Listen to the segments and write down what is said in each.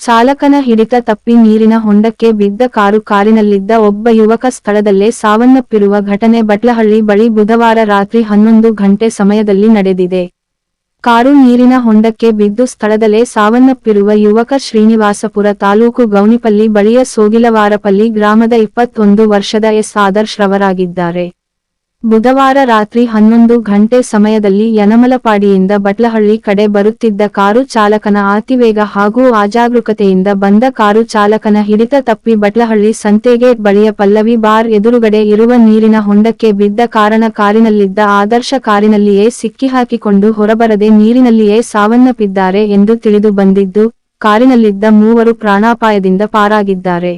ಚಾಲಕನ ಹಿಡಿತ ತಪ್ಪಿ ನೀರಿನ ಹೊಂಡಕ್ಕೆ ಬಿದ್ದ ಕಾರು ಕಾರಿನಲ್ಲಿದ್ದ ಒಬ್ಬ ಯುವಕ ಸ್ಥಳದಲ್ಲೇ ಸಾವನ್ನಪ್ಪಿರುವ ಘಟನೆ ಬಟ್ಲಹಳ್ಳಿ ಬಳಿ ಬುಧವಾರ ರಾತ್ರಿ ಹನ್ನೊಂದು ಗಂಟೆ ಸಮಯದಲ್ಲಿ ನಡೆದಿದೆ. ಕಾರು ನೀರಿನ ಹೊಂಡಕ್ಕೆ ಬಿದ್ದು ಸ್ಥಳದಲ್ಲೇ ಸಾವನ್ನಪ್ಪಿರುವ ಯುವಕ ಶ್ರೀನಿವಾಸಪುರ ತಾಲೂಕು ಗೌನಿಪಲ್ಲಿ ಬಳಿಯ ಸೋಗಿಲವಾರಪಲ್ಲಿ ಗ್ರಾಮದ ಇಪ್ಪತ್ತೊಂದು ವರ್ಷದ ಎಸ್ ಆದರ್ಶ್ ರವರಾಗಿದ್ದಾರೆ. ಬುಧವಾರ ರಾತ್ರಿ ಹನ್ನೊಂದು ಗಂಟೆ ಸಮಯದಲ್ಲಿ ಯನಮಲಪಾಡಿಯಿಂದ ಬಟ್ಲಹಳ್ಳಿ ಕಡೆ ಬರುತ್ತಿದ್ದ ಕಾರು ಚಾಲಕನ ಅತಿವೇಗ ಹಾಗೂ ಅಜಾಗರೂಕತೆಯಿಂದ ಬಂದ ಕಾರು ಚಾಲಕನ ಹಿಡಿತ ತಪ್ಪಿ ಬಟ್ಲಹಳ್ಳಿ ಸಂತೆಗೇಟ್ ಬಳಿಯ ಪಲ್ಲವಿ ಬಾರ್ ಎದುರುಗಡೆ ಇರುವ ನೀರಿನ ಹೊಂಡಕ್ಕೆ ಬಿದ್ದ ಕಾರಣ ಕಾರಿನಲ್ಲಿದ್ದ ಆದರ್ಶ ಕಾರಿನಲ್ಲಿಯೇ ಸಿಕ್ಕಿಹಾಕಿಕೊಂಡು ಹೊರಬರದೆ ನೀರಿನಲ್ಲಿಯೇ ಸಾವನ್ನಪ್ಪಿದ್ದಾರೆ ಎಂದು ತಿಳಿದು ಬಂದಿದ್ದು, ಕಾರಿನಲ್ಲಿದ್ದ ಮೂವರು ಪ್ರಾಣಾಪಾಯದಿಂದ ಪಾರಾಗಿದ್ದಾರೆ.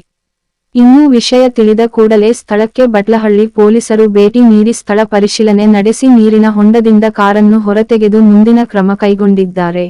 ಇನ್ನು ವಿಷಯ ತಿಳಿದ ಕೂಡಲೇ ಸ್ಥಳಕ್ಕೆ ಬಟ್ಲಹಳ್ಳಿ ಪೊಲೀಸರು ಭೇಟಿ ನೀಡಿ ಸ್ಥಳ ಪರಿಶೀಲನೆ ನಡೆಸಿ ನೀರಿನ ಹೊಂಡದಿಂದ ಕಾರನ್ನು ಹೊರತೆಗೆದು ಮುಂದಿನ ಕ್ರಮ ಕೈಗೊಂಡಿದ್ದಾರೆ.